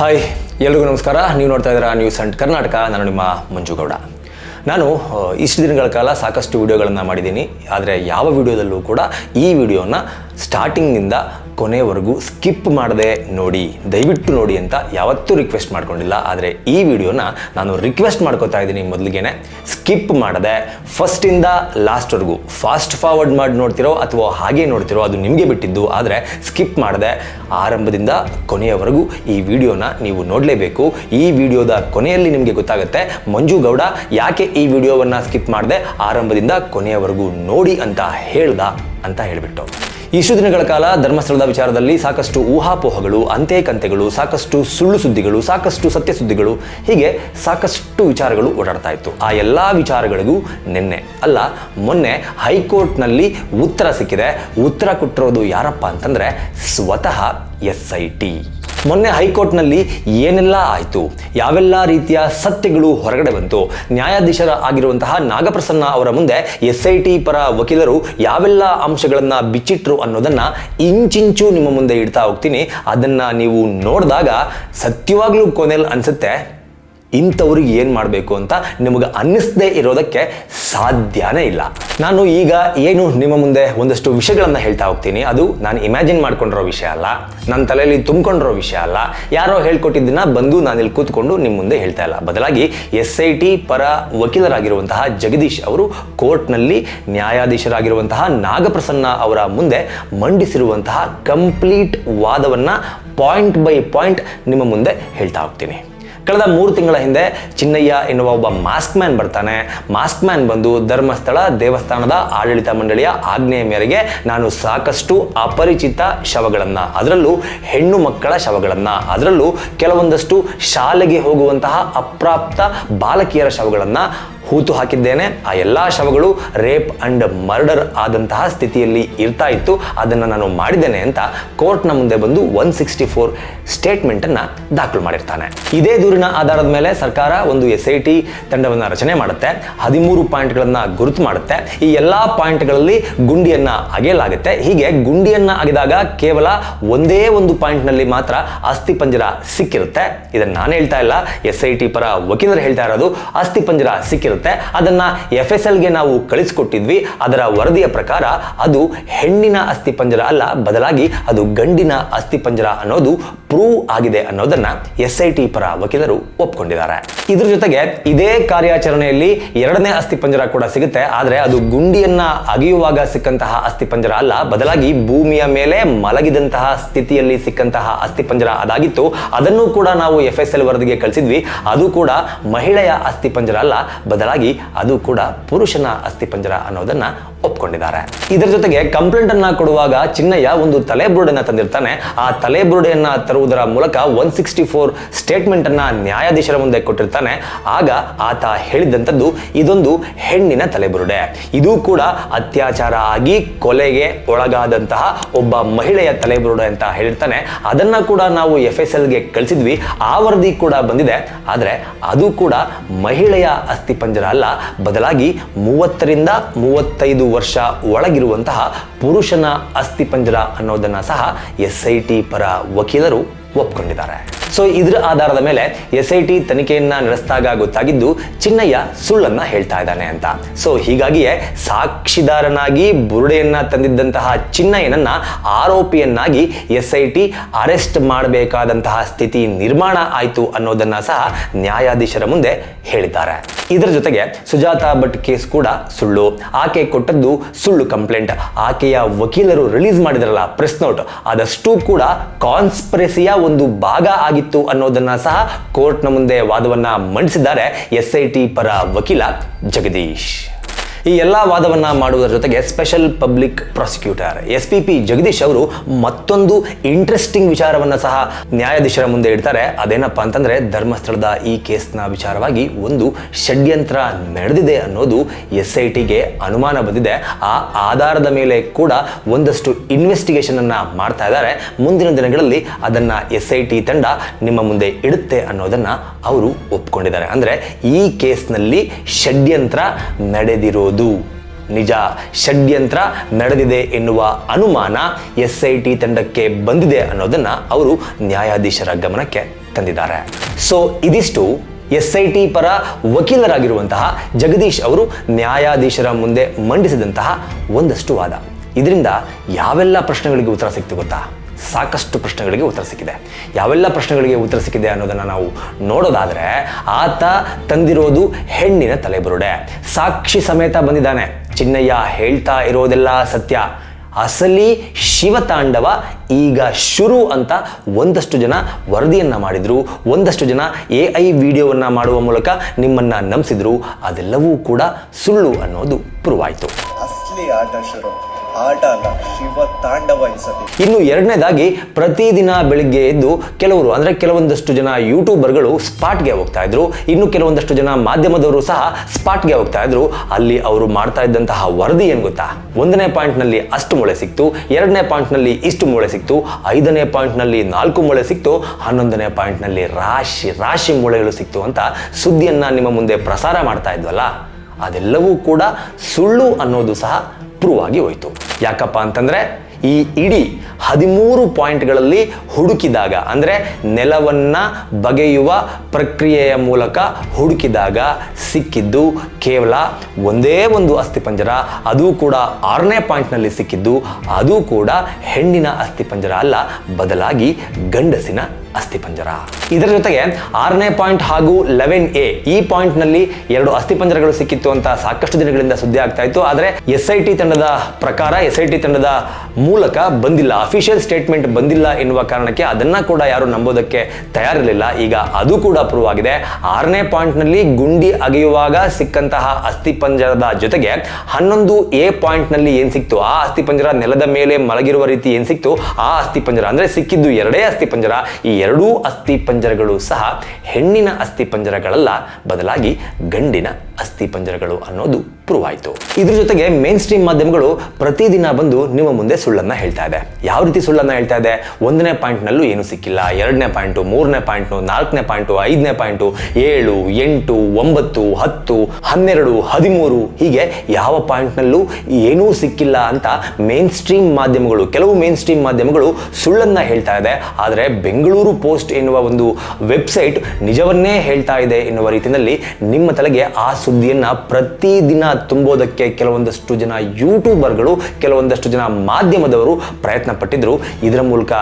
Hi, ಎಲ್ರಿಗೂ ನಮಸ್ಕಾರ. ನೀವು ನೋಡ್ತಾ ಇದ್ದೀರಾ ನ್ಯೂಸ್ ಅಂಡ್ ಕರ್ನಾಟಕ ನಾನು ನಿಮ್ಮ ಮಂಜುಗೌಡ. ನಾನು ಇಷ್ಟು ದಿನಗಳ ಕಾಲ ಸಾಕಷ್ಟು ವಿಡಿಯೋಗಳನ್ನು ಮಾಡಿದ್ದೀನಿ. ಆದರೆ ಯಾವ ವಿಡಿಯೋದಲ್ಲೂ ಕೂಡ ಈ ವಿಡಿಯೋನ ಸ್ಟಾರ್ಟಿಂಗ್ನಿಂದ ಕೊನೆವರೆಗೂ ಸ್ಕಿಪ್ ಮಾಡದೆ ನೋಡಿ, ದಯವಿಟ್ಟು ನೋಡಿ ಅಂತ ಯಾವತ್ತೂ ರಿಕ್ವೆಸ್ಟ್ ಮಾಡ್ಕೊಂಡಿಲ್ಲ. ಆದರೆ ಈ ವಿಡಿಯೋನ ನಾನು ರಿಕ್ವೆಸ್ಟ್ ಮಾಡ್ಕೋತಾ ಇದ್ದೀನಿ ಮೊದಲಿಗೆ ಸ್ಕಿಪ್ ಮಾಡದೆ ಫಸ್ಟಿಂದ ಲಾಸ್ಟ್ವರೆಗೂ ಫಾಸ್ಟ್ ಫಾರ್ವರ್ಡ್ ಮಾಡಿ ನೋಡ್ತಿರೋ ಅಥವಾ ಹಾಗೆ ನೋಡ್ತಿರೋ ಅದು ನಿಮಗೆ ಬಿಟ್ಟಿದ್ದು. ಆದರೆ ಸ್ಕಿಪ್ ಮಾಡದೆ, ಆರಂಭದಿಂದ ಕೊನೆಯವರೆಗೂ ಈ ವಿಡಿಯೋನ ನೀವು ನೋಡಲೇಬೇಕು. ಈ ವಿಡಿಯೋದ ಕೊನೆಯಲ್ಲಿ ನಿಮಗೆ ಗೊತ್ತಾಗುತ್ತೆ, ಮಂಜು ಗೌಡ ಯಾಕೆ ಈ ವಿಡಿಯೋವನ್ನು ಸ್ಕಿಪ್ ಮಾಡದೆ, ಆರಂಭದಿಂದ ಕೊನೆಯವರೆಗೂ ನೋಡಿ ಅಂತ ಹೇಳ್ದ ಅಂತ ಹೇಳಿಬಿಟ್ಟು. ಇಷ್ಟು ದಿನಗಳ ಕಾಲ ಧರ್ಮಸ್ಥಳದ ವಿಚಾರದಲ್ಲಿ ಸಾಕಷ್ಟು ಊಹಾಪೋಹಗಳು ಅಂತೆ ಕಂತೆಗಳು ಸಾಕಷ್ಟು ಸುಳ್ಳು ಸುದ್ದಿಗಳು, ಸಾಕಷ್ಟು ಸತ್ಯ ಸುದ್ದಿಗಳು, ಹೀಗೆ ಸಾಕಷ್ಟು ವಿಚಾರಗಳು ಓಡಾಡ್ತಾ ಇತ್ತು. ಆ ಎಲ್ಲ ವಿಚಾರಗಳಿಗೂ ನಿನ್ನೆ, ಅಲ್ಲ, ಮೊನ್ನೆ ಹೈಕೋರ್ಟ್ನಲ್ಲಿ ಉತ್ತರ ಸಿಕ್ಕಿದೆ. ಉತ್ತರ ಕೊಟ್ಟಿರೋದು ಯಾರಪ್ಪ ಅಂತಂದರೆ ಸ್ವತಃ ಎಸ್ ಐ ಟಿ. ಮೊನ್ನೆ ಹೈಕೋರ್ಟ್ನಲ್ಲಿ ಏನೆಲ್ಲ ಆಯಿತು? ಯಾವೆಲ್ಲ ರೀತಿಯ ಸತ್ಯಗಳು ಹೊರಗಡೆ ಬಂತು? ನ್ಯಾಯಾಧೀಶರ ಆಗಿರುವಂತಹ ನಾಗಪ್ರಸನ್ನ ಅವರ ಮುಂದೆ ಎಸ್ ಐ ಟಿ ಪರ ವಕೀಲರು ಯಾವೆಲ್ಲ ಅಂಶಗಳನ್ನು ಬಿಚ್ಚಿಟ್ರು ಅನ್ನೋದನ್ನು ಇಂಚಿಂಚು ನಿಮ್ಮ ಮುಂದೆ ಇಡ್ತಾ ಹೋಗ್ತೀನಿ. ಅದನ್ನು ನೀವು ನೋಡಿದಾಗ ಸತ್ಯವಾಗಲೂ ಕೊನೆಯಲ್ಲಿ ಅನ್ಸುತ್ತೆ. ಇಂಥವ್ರಿಗೆ ಏನು ಮಾಡಬೇಕು ಅಂತ ನಿಮಗೆ ಅನ್ನಿಸದೇ ಇರೋದಕ್ಕೆ ಸಾಧ್ಯನೇ ಇಲ್ಲ. ನಾನು ಈಗ ಏನು ನಿಮ್ಮ ಮುಂದೆ ಒಂದಷ್ಟು ವಿಷಯಗಳನ್ನು ಹೇಳ್ತಾ ಹೋಗ್ತೀನಿ. ಅದು ನಾನು ಇಮ್ಯಾಜಿನ್ ಮಾಡ್ಕೊಂಡಿರೋ ವಿಷಯ ಅಲ್ಲ. ನನ್ನ ತಲೆಯಲ್ಲಿ ತುಂಬಿಕೊಂಡಿರೋ ವಿಷಯ ಅಲ್ಲ. ಯಾರೋ ಹೇಳ್ಕೊಟ್ಟಿದ್ದನ್ನ ಬಂದು ನಾನು ಇಲ್ಲಿ ಕೂತ್ಕೊಂಡು ನಿಮ್ಮ ಮುಂದೆ ಹೇಳ್ತಾ ಇಲ್ಲ. ಬದಲಾಗಿ ಎಸ್ ಐ ಟಿ ಪರ ವಕೀಲರಾಗಿರುವಂತಹ ಜಗದೀಶ್ ಅವರು ಕೋರ್ಟ್ನಲ್ಲಿ ನ್ಯಾಯಾಧೀಶರಾಗಿರುವಂತಹ ನಾಗಪ್ರಸನ್ನ ಅವರ ಮುಂದೆ ಮಂಡಿಸಿರುವಂತಹ ಕಂಪ್ಲೀಟ್ ವಾದವನ್ನು ಪಾಯಿಂಟ್ ಬೈ ಪಾಯಿಂಟ್ ನಿಮ್ಮ ಮುಂದೆ ಹೇಳ್ತಾ ಹೋಗ್ತೀನಿ. ಕಳೆದ ಮೂರು ತಿಂಗಳ ಹಿಂದೆ ಚಿನ್ನಯ್ಯ ಎನ್ನುವ ಒಬ್ಬ ಮಾಸ್ಕ್ ಮ್ಯಾನ್ ಬರ್ತಾನೆ. ಮಾಸ್ಕ್ ಮ್ಯಾನ್ ಬಂದು ಧರ್ಮಸ್ಥಳ ದೇವಸ್ಥಾನದ ಆಡಳಿತ ಮಂಡಳಿಯ ಆಜ್ಞೆಯ ಮೇರೆಗೆ ನಾನು ಸಾಕಷ್ಟು ಅಪರಿಚಿತ ಶವಗಳನ್ನು, ಅದರಲ್ಲೂ ಹೆಣ್ಣು ಮಕ್ಕಳ ಶವಗಳನ್ನು, ಅದರಲ್ಲೂ ಕೆಲವೊಂದಷ್ಟು ಶಾಲೆಗೆ ಹೋಗುವಂತಹ ಅಪ್ರಾಪ್ತ ಬಾಲಕಿಯರ ಶವಗಳನ್ನು ಹೂತು ಹಾಕಿದ್ದೇನೆ. ಆ ಎಲ್ಲ ಶವಗಳು ರೇಪ್ ಅಂಡ್ ಮರ್ಡರ್ ಆದಂತಹ ಸ್ಥಿತಿಯಲ್ಲಿ ಇರ್ತಾ ಇತ್ತು. ಅದನ್ನು ನಾನು ಮಾಡಿದ್ದೇನೆ ಅಂತ ಕೋರ್ಟ್ನ ಮುಂದೆ ಬಂದು ಒನ್ ಸಿಕ್ಸ್ಟಿ ಫೋರ್ ಸ್ಟೇಟ್ಮೆಂಟನ್ನು ದಾಖಲು ಮಾಡಿರ್ತಾನೆ. ಇದೇ ದೂರಿನ ಆಧಾರದ ಮೇಲೆ ಸರ್ಕಾರ ಒಂದು ಎಸ್ ಐ ಟಿ ತಂಡವನ್ನು ರಚನೆ ಮಾಡುತ್ತೆ. ಹದಿಮೂರು ಪಾಯಿಂಟ್ಗಳನ್ನು ಗುರುತು ಮಾಡುತ್ತೆ. ಈ ಎಲ್ಲ ಪಾಯಿಂಟ್ಗಳಲ್ಲಿ ಗುಂಡಿಯನ್ನು ಅಗೆಯಲಾಗುತ್ತೆ. ಹೀಗೆ ಗುಂಡಿಯನ್ನು ಅಗೆದಾಗ ಕೇವಲ ಒಂದೇ ಒಂದು ಪಾಯಿಂಟ್ನಲ್ಲಿ ಮಾತ್ರ ಅಸ್ಥಿ ಪಂಜರ ಸಿಕ್ಕಿರುತ್ತೆ. ಇದನ್ನು ನಾನು ಹೇಳ್ತಾ ಇಲ್ಲ. ಎಸ್ ಐ ಟಿ ಪರ ವಕೀಲರು ಹೇಳ್ತಾ ಇರೋದು ಅಸ್ಥಿ ಪಂಜರ ಸಿಕ್ಕಿರುತ್ತೆ. ಅದನ್ನ ಎಫ್ ಎಸ್ ಎಲ್ಗೆ ನಾವು ಕಳಿಸ್ಕೊಟ್ಟಿದ್ವಿ. ಅದರ ವರದಿಯ ಪ್ರಕಾರ ಅದು ಹೆಣ್ಣಿನ ಅಸ್ಥಿ ಪಂಜರ ಅಲ್ಲ, ಬದಲಾಗಿ ಅದು ಗಂಡಿನ ಅಸ್ಥಿ ಪಂಜರ ಅನ್ನೋದು ಪ್ರೂವ್ ಆಗಿದೆ ಅನ್ನೋದನ್ನ ಎಸ್ ಐ ಟಿ ಪರ ವಕೀಲರು ಒಪ್ಪಿಕೊಂಡಿದ್ದಾರೆ ಇದ್ರ ಜೊತೆಗೆ ಇದೇ ಕಾರ್ಯಾಚರಣೆಯಲ್ಲಿ ಎರಡನೇ ಅಸ್ಥಿ ಪಂಜರ ಕೂಡ ಸಿಗುತ್ತೆ. ಆದರೆ ಅದು ಗುಂಡಿಯನ್ನ ಅಗಿಯುವಾಗ ಸಿಕ್ಕಂತಹ ಅಸ್ಥಿ ಪಂಜರ ಅಲ್ಲ. ಬದಲಾಗಿ ಭೂಮಿಯ ಮೇಲೆ ಮಲಗಿದಂತಹ ಸ್ಥಿತಿಯಲ್ಲಿ ಸಿಕ್ಕಂತಹ ಅಸ್ಥಿ ಪಂಜರ ಅದಾಗಿತ್ತು. ಅದನ್ನು ಕೂಡ ನಾವು ಎಫ್ ಎಸ್ ಎಲ್ ವರದಿಗೆ ಕಳಿಸಿದ್ವಿ. ಅದು ಕೂಡ ಮಹಿಳೆಯ ಅಸ್ಥಿ ಪಂಜರ ಅಲ್ಲ. ಬದಲಾಗಿ ಅದು ಕೂಡ ಪುರುಷನ ಅಸ್ಥಿ ಪಂಜರ ಅನ್ನೋದನ್ನ ಒಪ್ಕೊಂಡಿದ್ದಾರೆ. ಇದರ ಜೊತೆಗೆ ಕಂಪ್ಲೇಂಟ್ ಅನ್ನ ಕೊಡುವಾಗ ಚಿನ್ನಯ್ಯ ಒಂದು ತಲೆ ತಂದಿರ್ತಾನೆ. ಆ ತಲೆ ಬುರುಡೆಯನ್ನ ತರುವುದರ ಮೂಲಕ ಒನ್ ಸಿಕ್ಸ್ಟಿ ಫೋರ್ ಸ್ಟೇಟ್ಮೆಂಟ್ ಅನ್ನ ನ್ಯಾಯಾಧೀಶರ ಮುಂದೆ ಕೊಟ್ಟಿರ್ತಾನೆ. ಆಗ ಆತ ಹೇಳಿದಂಥದ್ದು ಇದೊಂದು ಹೆಣ್ಣಿನ ತಲೆಬುರುಡೆ. ಇದು ಕೂಡ ಅತ್ಯಾಚಾರ ಆಗಿ ಕೊಲೆಗೆ ಒಳಗಾದಂತಹ ಒಬ್ಬ ಮಹಿಳೆಯ ತಲೆಬುರುಡೆ ಅಂತ ಹೇಳಿರ್ತಾನೆ. ಅದನ್ನ ಕೂಡ ನಾವು ಎಫ್ ಎಸ್ ಎಲ್ಗೆ ಕಳಿಸಿದ್ವಿ. ಆ ವರದಿ ಕೂಡ ಬಂದಿದೆ. ಆದರೆ ಅದು ಕೂಡ ಮಹಿಳೆಯ ಅಸ್ಥಿಪಂಜರ ಅಲ್ಲ. ಬದಲಾಗಿ ಮೂವತ್ತರಿಂದ ಮೂವತ್ತೈದು ವರ್ಷ ಒಳಗಿರುವಂತಹ ಪುರುಷನ ಅಸ್ಥಿಪಂಜರ ಅನ್ನೋದನ್ನು ಸಹ ಎಸ್ ಐ ಟಿ ಪರ ವಕೀಲರು ಒಪ್ಕೊಂಡಿದ್ದಾರೆ. ಸೊ ಇದರ ಆಧಾರದ ಮೇಲೆ ಎಸ್ ಐ ಟಿ ತನಿಖೆಯನ್ನ ನಡೆಸಿದಾಗ ಗೊತ್ತಾಗಿದ್ದು ಚಿನ್ನಯ್ಯ ಸುಳ್ಳನ್ನ ಹೇಳ್ತಾ ಇದ್ದಾನೆ ಅಂತ. ಸೊ ಹೀಗಾಗಿಯೇ ಸಾಕ್ಷಿದಾರನಾಗಿ ಬುರುಡೆಯನ್ನ ತಂದಿದ್ದಂತಹ ಚಿನ್ನಯ್ಯನನ್ನ ಆರೋಪಿಯನ್ನಾಗಿ ಎಸ್ ಐ ಟಿ ಅರೆಸ್ಟ್ ಮಾಡಬೇಕಾದಂತಹ ಸ್ಥಿತಿ ನಿರ್ಮಾಣ ಆಯಿತು ಅನ್ನೋದನ್ನ ಸಹ ನ್ಯಾಯಾಧೀಶರ ಮುಂದೆ ಹೇಳಿದ್ದಾರೆ. ಇದರ ಜೊತೆಗೆ ಸುಜಾತಾ ಭಟ್ ಕೇಸ್ ಕೂಡ ಸುಳ್ಳು. ಆಕೆ ಕೊಟ್ಟದ್ದು ಸುಳ್ಳು ಕಂಪ್ಲೇಂಟ್. ಆಕೆಯ ವಕೀಲರು ರಿಲೀಸ್ ಮಾಡಿದ್ರಲ್ಲ ಪ್ರೆಸ್ ನೋಟ್ ಅದಷ್ಟು ಕೂಡ ಕಾನ್ಸ್ಪಿರಸಿಯ ಒಂದು ಭಾಗ ಆಗಿತ್ತು ಅನ್ನೋದನ್ನ ಸಹ ಕೋರ್ಟ್ನ ಮುಂದೆ ವಾದವನ್ನ ಮಂಡಿಸಿದ್ದಾರೆ ಎಸ್ ಐ ಟಿ ಪರ ವಕೀಲ ಜಗದೀಶ್. ಈ ಎಲ್ಲ ವಾದವನ್ನ ಮಾಡುವುದರ ಜೊತೆಗೆ special public prosecutor S P P Jagadish ಅವರು ಮತ್ತೊಂದು ಇಂಟ್ರೆಸ್ಟಿಂಗ್ ವಿಚಾರವನ್ನ ಸಹ ನ್ಯಾಯಾಧೀಶರ ಮುಂದೆ ಇಡ್ತಾರೆ. ಅದೇನಪ್ಪ ಅಂತಂದ್ರೆ ಧರ್ಮಸ್ಥಳದ ಈ ಕೇಸ್ನ ವಿಚಾರವಾಗಿ ಒಂದು ಷಡ್ಯಂತ್ರ ನಡೆದಿದೆ ಅನ್ನೋದು ಎಸ್ ಐ ಟಿಗೆ ಅನುಮಾನ ಬಂದಿದೆ. ಆ ಆಧಾರದ ಮೇಲೆ ಕೂಡ ಒಂದಷ್ಟು ಇನ್ವೆಸ್ಟಿಗೇಷನ್ ಅನ್ನ ಮಾಡ್ತಾ ಇದ್ದಾರೆ. ಮುಂದಿನ ದಿನಗಳಲ್ಲಿ ಅದನ್ನ ಎಸ್ ಐ ಟಿ ತಂಡ ನಿಮ್ಮ ಮುಂದೆ ಇಡುತ್ತೆ ಅನ್ನೋದನ್ನ ಅವರು ಒಪ್ಕೊಂಡಿದ್ದಾರೆ. ಅಂದ್ರೆ ಈ ಕೇಸ್ನಲ್ಲಿ ಷಡ್ಯಂತ್ರ ನಡೆದಿರೋದು ನಿಜ. ಷಡ್ಯಂತ್ರ ನಡೆದಿದೆ ಎನ್ನುವ ಅನುಮಾನ ಎಸ್ ಐ ಟಿ ತಂಡಕ್ಕೆ ಬಂದಿದೆ ಅನ್ನೋದನ್ನ ಅವರು ನ್ಯಾಯಾಧೀಶರ ಗಮನಕ್ಕೆ ತಂದಿದ್ದಾರೆ. ಸೊ ಇದಿಷ್ಟು ಎಸ್ ಐ ಟಿ ಪರ ವಕೀಲರಾಗಿರುವಂತಹ ಜಗದೀಶ್ ಅವರು ನ್ಯಾಯಾಧೀಶರ ಮುಂದೆ ಮಂಡಿಸಿದಂತಹ ಒಂದಷ್ಟು ವಾದ. ಇದರಿಂದ ಯಾವೆಲ್ಲ ಪ್ರಶ್ನೆಗಳಿಗೆ ಉತ್ತರ ಸಿಕ್ತು ಗೊತ್ತಾ? ಸಾಕಷ್ಟು ಪ್ರಶ್ನೆಗಳಿಗೆ ಉತ್ತರ ಸಿಕ್ಕಿದೆ. ಯಾವೆಲ್ಲ ಪ್ರಶ್ನೆಗಳಿಗೆ ಉತ್ತರ ಸಿಕ್ಕಿದೆ ಅನ್ನೋದನ್ನು ನಾವು ನೋಡೋದಾದರೆ, ಆತ ತಂದಿರೋದು ಹೆಣ್ಣಿನ ತಲೆಬುರುಡೆ. ಸಾಕ್ಷಿ ಸಮೇತ ಬಂದಿದ್ದಾನೆ. ಚಿನ್ನಯ್ಯ ಹೇಳ್ತಾ ಇರೋದೆಲ್ಲ ಸತ್ಯ. ಅಸಲಿ ಶಿವತಾಂಡವ ಈಗ ಶುರು ಅಂತ ಒಂದಷ್ಟು ಜನ ವರದಿಯನ್ನ ಮಾಡಿದ್ರು. ಒಂದಷ್ಟು ಜನ ಎ ಐ ವಿಡಿಯೋವನ್ನ ಮಾಡುವ ಮೂಲಕ ನಿಮ್ಮನ್ನ ನಂಬಿಸಿದ್ರು. ಅದೆಲ್ಲವೂ ಕೂಡ ಸುಳ್ಳು ಅನ್ನೋದು ಪ್ರೂವ್ ಆಯಿತು. ಆಟ ಅಲ್ಲ ಶಿವ ತಾಂಡವ ಇನ್ನು ಎರಡನೇದಾಗಿ ಪ್ರತಿದಿನ ಬೆಳಿಗ್ಗೆ ಎದ್ದು ಕೆಲವರು, ಅಂದ್ರೆ ಕೆಲವೊಂದಷ್ಟು ಜನ ಯೂಟ್ಯೂಬರ್ಗಳು ಸ್ಪಾಟ್ಗೆ ಹೋಗ್ತಾ ಇದ್ರು. ಇನ್ನು ಕೆಲವೊಂದಷ್ಟು ಜನ ಮಾಧ್ಯಮದವರು ಸಹ ಸ್ಪಾಟ್ಗೆ ಹೋಗ್ತಾ ಇದ್ರು. ಅಲ್ಲಿ ಅವರು ಮಾಡ್ತಾ ಇದ್ದಂತಹ ವರದಿ ಏನು ಗೊತ್ತಾ? ಒಂದನೇ ಪಾಯಿಂಟ್ನಲ್ಲಿ ಅಷ್ಟು ಮೊಳೆ ಸಿಕ್ತು, ಎರಡನೇ ಪಾಯಿಂಟ್ನಲ್ಲಿ ಇಷ್ಟು ಮೊಳೆ ಸಿಕ್ತು, ಐದನೇ ಪಾಯಿಂಟ್ನಲ್ಲಿ ನಾಲ್ಕು ಮೊಳೆ ಸಿಕ್ತು, ಹನ್ನೊಂದನೇ ಪಾಯಿಂಟ್ನಲ್ಲಿ ರಾಶಿ ರಾಶಿ ಮೊಳೆಗಳು ಸಿಕ್ತು ಅಂತ ಸುದ್ದಿಯನ್ನು ನಿಮ್ಮ ಮುಂದೆ ಪ್ರಸಾರ ಮಾಡ್ತಾ ಇದ್ವಲ್ಲ? ಅದೆಲ್ಲವೂ ಕೂಡ ಸುಳ್ಳು ಅನ್ನೋದು ಸಹ ಪ್ರೂವ್ ಆಗಿ ಹೋಯಿತು. ಯಾಕಪ್ಪ ಅಂತಂದ್ರೆ ಈ ಇಡೀ ಹದಿಮೂರು ಪಾಯಿಂಟ್ಗಳಲ್ಲಿ ಹುಡುಕಿದಾಗ, ಅಂದರೆ ನೆಲವನ್ನ ಬಗೆಯುವ ಪ್ರಕ್ರಿಯೆಯ ಮೂಲಕ ಹುಡುಕಿದಾಗ ಸಿಕ್ಕಿದ್ದು ಕೇವಲ ಒಂದೇ ಒಂದು ಅಸ್ಥಿಪಂಜರ ಅದು ಕೂಡ ಆರನೇ ಪಾಯಿಂಟ್ನಲ್ಲಿ ಸಿಕ್ಕಿದ್ದು, ಅದು ಕೂಡ ಹೆಣ್ಣಿನ ಅಸ್ಥಿಪಂಜರ ಅಲ್ಲ, ಬದಲಾಗಿ ಗಂಡಸಿನ ಅಸ್ಥಿಪಂಜರ ಇದರ ಜೊತೆಗೆ ಆರನೇ ಪಾಯಿಂಟ್ ಹಾಗೂ ಲೆವೆನ್ ಎ, ಈ ಪಾಯಿಂಟ್ನಲ್ಲಿ ಎರಡು ಅಸ್ಥಿಪಂಜರಗಳು ಸಿಕ್ಕಿತ್ತು ಅಂತ ಸಾಕಷ್ಟು ದಿನಗಳಿಂದ ಸುದ್ದಿ ಆಗ್ತಾ ಇತ್ತು. ಆದರೆ ಎಸ್ ಐ ಟಿ ತಂಡದ ಪ್ರಕಾರ ಎಸ್ ಐ ಟಿ ತಂಡದ ಮೂಲಕ ಬಂದಿಲ್ಲ, ಅಫಿಷಿಯಲ್ ಸ್ಟೇಟ್ಮೆಂಟ್ ಬಂದಿಲ್ಲ ಎನ್ನುವ ಕಾರಣಕ್ಕೆ ಅದನ್ನ ಕೂಡ ಯಾರು ನಂಬೋದಕ್ಕೆ ತಯಾರಿರಲಿಲ್ಲ. ಈಗ ಅದು ಕೂಡ ಪ್ರೂವ್ ಆಗಿದೆ. ಆರನೇ ಪಾಯಿಂಟ್ನಲ್ಲಿ ಗುಂಡಿ ಅಗೆಯುವಾಗ ಸಿಕ್ಕಂತಹ ಅಸ್ಥಿಪಂಜರದ ಜೊತೆಗೆ ಹನ್ನೊಂದು ಎ ಪಾಯಿಂಟ್ನಲ್ಲಿ ಏನ್ ಸಿಕ್ತು? ಆ ಅಸ್ಥಿಪಂಜರ ನೆಲದ ಮೇಲೆ ಮಲಗಿರುವ ರೀತಿ ಏನ್ ಸಿಕ್ತು? ಆ ಅಸ್ಥಿಪಂಜರ ಅಂದ್ರೆ ಸಿಕ್ಕಿದ್ದು ಎರಡೇ ಅಸ್ಥಿಪಂಜರ ಈ ಎರಡೂ ಅಸ್ಥಿಪಂಜರಗಳು ಸಹ ಹೆಣ್ಣಿನ ಅಸ್ಥಿಪಂಜರಗಳಲ್ಲ ಬದಲಾಗಿ ಗಂಡಿನ. ಅಸ್ಥಿಪಂಜರಗಳು ಅನ್ನೋದು ಪ್ರೂವ್ ಆಯಿತು. ಇದ್ರ ಜೊತೆಗೆ ಮೇನ್ ಸ್ಟ್ರೀಮ್ ಮಾಧ್ಯಮಗಳು ಪ್ರತಿದಿನ ಬಂದು ನಿಮ್ಮ ಮುಂದೆ ಸುಳ್ಳನ್ನ ಹೇಳ್ತಾ ಇದೆ. ಯಾವ ರೀತಿ ಸುಳ್ಳನ್ನ ಹೇಳ್ತಾ ಇದೆ? ಒಂದನೇ ಪಾಯಿಂಟ್ನಲ್ಲೂ ಏನು ಸಿಕ್ಕಿಲ್ಲ. ಎರಡನೇ ಪಾಯಿಂಟು ಮೂರನೇ ಪಾಯಿಂಟು ನಾಲ್ಕನೇ ಪಾಯಿಂಟು ಐದನೇ ಪಾಯಿಂಟು ಏಳು, ಎಂಟು, ಒಂಬತ್ತು, ಹತ್ತು, ಹನ್ನೆರಡು, ಹದಿಮೂರು ಹೀಗೆ ಯಾವ ಪಾಯಿಂಟ್ನಲ್ಲೂ ಏನೂ ಸಿಕ್ಕಿಲ್ಲ ಅಂತ ಮೇನ್ ಸ್ಟ್ರೀಮ್ ಮಾಧ್ಯಮಗಳು, ಕೆಲವು ಮೇನ್ ಸ್ಟ್ರೀಮ್ ಮಾಧ್ಯಮಗಳು ಸುಳ್ಳನ್ನ ಹೇಳ್ತಾ ಇದೆ. ಆದರೆ ಬೆಂಗಳೂರು ಪೋಸ್ಟ್ ಎನ್ನುವ ಒಂದು ವೆಬ್ಸೈಟ್ ನಿಜವನ್ನೇ ಹೇಳ್ತಾ ಇದೆ ಎನ್ನುವ ರೀತಿಯಲ್ಲಿ ನಿಮ್ಮ ತಲೆಗೆ ಆ ಸುದ್ದಿಯನ್ನ ಪ್ರತಿದಿನ ತುಂಬೋದಕ್ಕೆ ಕೆಲವೊಂದಷ್ಟು ಜನ ಯೂಟ್ಯೂಬರ್ಗಳು ಕೆಲವೊಂದಷ್ಟು ಜನ ಮಾಧ್ಯಮದವರು ಪ್ರಯತ್ನ ಪಟ್ಟಿದ್ರು. ಇದರ ಮೂಲಕ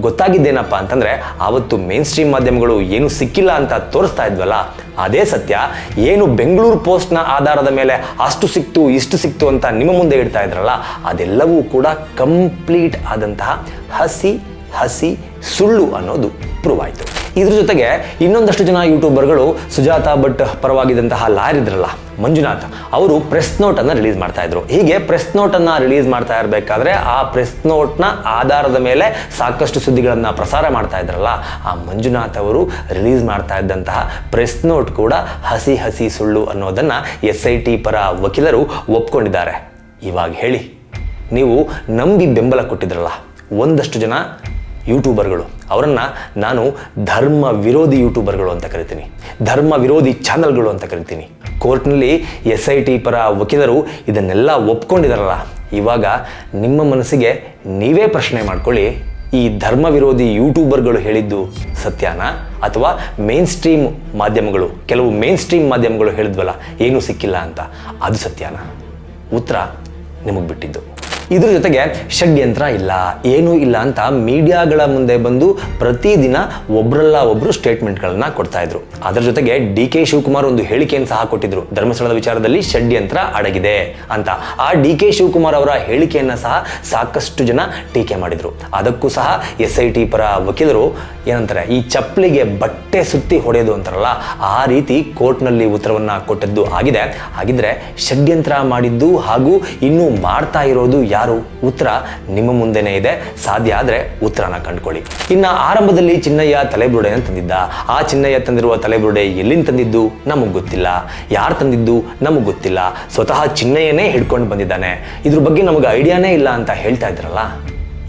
ಗೊತ್ತಾಗಿದ್ದೇನಪ್ಪ ಅಂತಂದ್ರೆ, ಆವತ್ತು ಮೇನ್ ಸ್ಟ್ರೀಮ್ ಮಾಧ್ಯಮಗಳು ಏನು ಸಿಕ್ಕಿಲ್ಲ ಅಂತ ತೋರಿಸ್ತಾ ಇದ್ವಲ್ಲ, ಅದೇ ಸತ್ಯ. ಏನು ಬೆಂಗಳೂರು ಪೋಸ್ಟ್ನ ಆಧಾರದ ಮೇಲೆ ಅಷ್ಟು ಸಿಕ್ತು, ಇಷ್ಟು ಸಿಕ್ತು ಅಂತ ನಿಮ್ಮ ಮುಂದೆ ಇಡ್ತಾ ಇದ್ರಲ್ಲ, ಅದೆಲ್ಲವೂ ಕೂಡ ಕಂಪ್ಲೀಟ್ ಆದಂತಹ ಹಸಿ ಹಸಿ ಸುಳ್ಳು ಅನ್ನೋದು ಪ್ರೂವ್ ಆಯಿತು. ಇದ್ರ ಜೊತೆಗೆ ಇನ್ನೊಂದಷ್ಟು ಜನ ಯೂಟ್ಯೂಬರ್ಗಳು ಸುಜಾತಾ ಭಟ್ ಪರವಾಗಿದ್ದಂತಹ ಲಾರಿದ್ರಲ್ಲ ಮಂಜುನಾಥ್, ಅವರು ಪ್ರೆಸ್ ನೋಟನ್ನು ರಿಲೀಸ್ ಮಾಡ್ತಾ ಇದ್ರು. ಹೀಗೆ ಪ್ರೆಸ್ ನೋಟನ್ನು ರಿಲೀಸ್ ಮಾಡ್ತಾ ಇರಬೇಕಾದ್ರೆ ಆ ಪ್ರೆಸ್ ನೋಟ್ನ ಆಧಾರದ ಮೇಲೆ ಸಾಕಷ್ಟು ಸುದ್ದಿಗಳನ್ನು ಪ್ರಸಾರ ಮಾಡ್ತಾ ಇದ್ರಲ್ಲ, ಆ ಮಂಜುನಾಥ್ ಅವರು ರಿಲೀಸ್ ಮಾಡ್ತಾ ಇದ್ದಂತಹ ಪ್ರೆಸ್ ನೋಟ್ ಕೂಡ ಹಸಿ ಹಸಿ ಸುಳ್ಳು ಅನ್ನೋದನ್ನು ಎಸ್ ಐ ಟಿ ಪರ ವಕೀಲರು ಒಪ್ಕೊಂಡಿದ್ದಾರೆ. ಇವಾಗ ಹೇಳಿ, ನೀವು ನಂಬಿ ಬೆಂಬಲ ಕೊಟ್ಟಿದ್ರಲ್ಲ, ಒಂದಷ್ಟು ಜನ ಯೂಟ್ಯೂಬರ್ಗಳು. ಅವರನ್ನು ನಾನು ಧರ್ಮ ವಿರೋಧಿ ಯೂಟ್ಯೂಬರ್ಗಳು ಅಂತ ಕರಿತೀನಿ. ಧರ್ಮ ವಿರೋಧಿ ಚಾನಲ್ಗಳು ಅಂತ ಕರಿತೀನಿ. ಕೋರ್ಟ್ನಲ್ಲಿ ಎಸ್ ಐ ಟಿ ಪರ ವಕೀಲರು ಇದನ್ನೆಲ್ಲ ಒಪ್ಕೊಂಡಿದಾರಲ್ಲ. ಇವಾಗ ನಿಮ್ಮ ಮನಸ್ಸಿಗೆ ನೀವೇ ಪ್ರಶ್ನೆ ಮಾಡ್ಕೊಳ್ಳಿ, ಈ ಧರ್ಮ ವಿರೋಧಿ ಯೂಟ್ಯೂಬರ್ಗಳು ಹೇಳಿದ್ದು ಸತ್ಯನಾ ಅಥವಾ ಮೇನ್ ಸ್ಟ್ರೀಮ್ ಮಾಧ್ಯಮಗಳು? ಕೆಲವು ಮೇನ್ ಸ್ಟ್ರೀಮ್ ಮಾಧ್ಯಮಗಳು ಹೇಳಿದ್ವಲ್ಲ, ಏನೂ ಸಿಕ್ಕಿಲ್ಲ ಅಂತ. ಅದು ಸತ್ಯನಾ? ಉತ್ತರ ನಿಮಗೆ ಬಿಟ್ಟಿದ್ದು. ಇದ್ರ ಜೊತೆಗೆ ಷಡ್ಯಂತ್ರ ಇಲ್ಲ, ಏನೂ ಇಲ್ಲ ಅಂತ ಮೀಡಿಯಾಗಳ ಮುಂದೆ ಬಂದು ಪ್ರತಿದಿನ ಒಬ್ರಲ್ಲ ಒಬ್ರು ಸ್ಟೇಟ್ಮೆಂಟ್ಗಳನ್ನ ಕೊಡ್ತಾ ಇದ್ರು. ಅದರ ಜೊತೆಗೆ ಡಿ ಕೆ ಶಿವಕುಮಾರ್ ಒಂದು ಹೇಳಿಕೆಯನ್ನು ಸಹ ಕೊಟ್ಟಿದ್ರು, ಧರ್ಮಸ್ಥಳದ ವಿಚಾರದಲ್ಲಿ ಷಡ್ಯಂತ್ರ ಅಡಗಿದೆ ಅಂತ. ಆ ಡಿ ಕೆ ಶಿವಕುಮಾರ್ ಅವರ ಹೇಳಿಕೆಯನ್ನ ಸಹ ಸಾಕಷ್ಟು ಜನ ಟೀಕೆ ಮಾಡಿದ್ರು. ಅದಕ್ಕೂ ಸಹ ಎಸ್ ಐ ಟಿ ಪರ ವಕೀಲರು ಏನಂತಾರೆ, ಈ ಚಪ್ಪಲಿಗೆ ಬಟ್ಟೆ ಸುತ್ತಿ ಹೊಡೆಯೋದು ಅಂತಾರಲ್ಲ, ಆ ರೀತಿ ಕೋರ್ಟ್ನಲ್ಲಿ ಉತ್ತರವನ್ನ ಕೊಟ್ಟದ್ದು ಆಗಿದೆ. ಹಾಗಿದ್ರೆ ಷಡ್ಯಂತ್ರ ಮಾಡಿದ್ದು ಹಾಗೂ ಇನ್ನೂ ಮಾಡ್ತಾ ಇರೋದು ಯಾರು? ಉತ್ತರ ನಿಮ್ಮ ಮುಂದೆನೇ ಇದೆ. ಸಾಧ್ಯ ಆದ್ರೆ ಉತ್ತರನ ಕಂಡುಕೊಳ್ಳಿ. ಇನ್ನ ಆರಂಭದಲ್ಲಿ ಚಿನ್ನಯ್ಯ ತಲೆಬುರುಡೆಯನ್ನು ತಂದಿದ್ದ. ಆ ಚಿನ್ನಯ್ಯ ತಂದಿರುವ ತಲೆಬುರುಡೆ ಎಲ್ಲಿಂದ ತಂದಿದ್ದು? ನಮಗೆ ಗೊತ್ತಿಲ್ಲ. ಯಾರು ತಂದಿದ್ದು? ನಮಗೆ ಗೊತ್ತಿಲ್ಲ. ಸ್ವತಃ ಚಿನ್ನಯ್ಯನೇ ಹಿಡ್ಕೊಂಡು ಬಂದಿದ್ದಾನೆ. ಇದ್ರ ಬಗ್ಗೆ ನಮಗೆ ಐಡಿಯಾನೇ ಇಲ್ಲ ಅಂತ ಹೇಳ್ತಾ ಇದ್ರಲ್ಲ?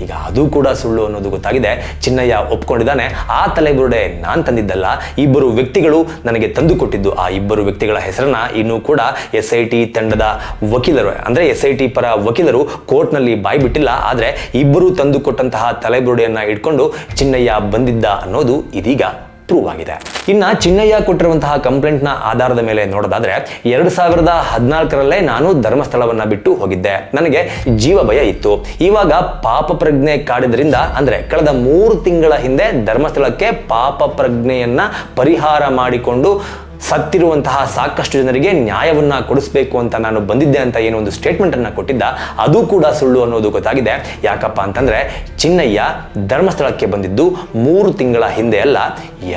ಈಗ ಅದು ಕೂಡ ಸುಳ್ಳು ಅನ್ನೋದು ಗೊತ್ತಾಗಿದೆ. ಚಿನ್ನಯ್ಯ ಒಪ್ಕೊಂಡಿದ್ದಾನೆ. ಆ ತಲೆಬುರುಡೆ ನಾನು ತಂದಿದ್ದಲ್ಲ. ಇಬ್ಬರು ವ್ಯಕ್ತಿಗಳು ನನಗೆ ತಂದು ಕೊಟ್ಟಿದ್ದು ಆ ಇಬ್ಬರು ವ್ಯಕ್ತಿಗಳ ಹೆಸರನ್ನ ಇನ್ನೂ ಕೂಡ ಎಸ್ ಐ ಟಿ ತಂಡದ ವಕೀಲರು, ಅಂದ್ರೆ ಎಸ್ ಐ ಟಿ ಪರ ವಕೀಲರು ಕೋರ್ಟ್ನಲ್ಲಿ ಬಾಯಿ ಬಿಟ್ಟಿಲ್ಲ ಆದರೆ ಇಬ್ಬರು ತಂದು ಕೊಟ್ಟಂತಹ ತಲೆಬುರುಡೆಯನ್ನ ಇಟ್ಕೊಂಡು ಚಿನ್ನಯ್ಯ ಬಂದಿದ್ದ ಅನ್ನೋದು ಇದೀಗ. ಪ್ರೂವ್ ಆಗಿದೆ ಇನ್ನ ಚಿನ್ನಯ್ಯ ಕೊಟ್ಟಿರುವಂತಹ ಕಂಪ್ಲೇಂಟ್ನ ಆಧಾರದ ಮೇಲೆ ನೋಡೋದಾದ್ರೆ, ಎರಡು ಸಾವಿರದ ಹದಿನಾಲ್ಕರಲ್ಲೇ ನಾನು ಧರ್ಮಸ್ಥಳವನ್ನ ಬಿಟ್ಟು ಹೋಗಿದ್ದೆ. ನನಗೆ ಜೀವ ಭಯ ಇತ್ತು. ಇವಾಗ ಪಾಪ ಪ್ರಜ್ಞೆ ಕಾಡಿದ್ರಿಂದ, ಅಂದ್ರೆ ಕಳೆದ ಮೂರು ತಿಂಗಳ ಹಿಂದೆ ಧರ್ಮಸ್ಥಳಕ್ಕೆ ಪಾಪ ಪ್ರಜ್ಞೆಯನ್ನ ಪರಿಹಾರ ಮಾಡಿಕೊಂಡು ಸತ್ತಿರುವಂತಹ ಸಾಕಷ್ಟು ಜನರಿಗೆ ನ್ಯಾಯವನ್ನ ಕೊಡಿಸ್ಬೇಕು ಅಂತ ನಾನು ಬಂದಿದ್ದೆ ಅಂತ ಏನೋ ಒಂದು ಸ್ಟೇಟ್ಮೆಂಟ್ ಅನ್ನ ಕೊಟ್ಟಿದ್ದ. ಅದು ಕೂಡ ಸುಳ್ಳು ಅನ್ನೋದು ಗೊತ್ತಾಗಿದೆ. ಯಾಕಪ್ಪ ಅಂತಂದ್ರೆ ಚಿನ್ನಯ್ಯ ಧರ್ಮಸ್ಥಳಕ್ಕೆ ಬಂದಿದ್ದು ಮೂರು ತಿಂಗಳ ಹಿಂದೆ ಅಲ್ಲ,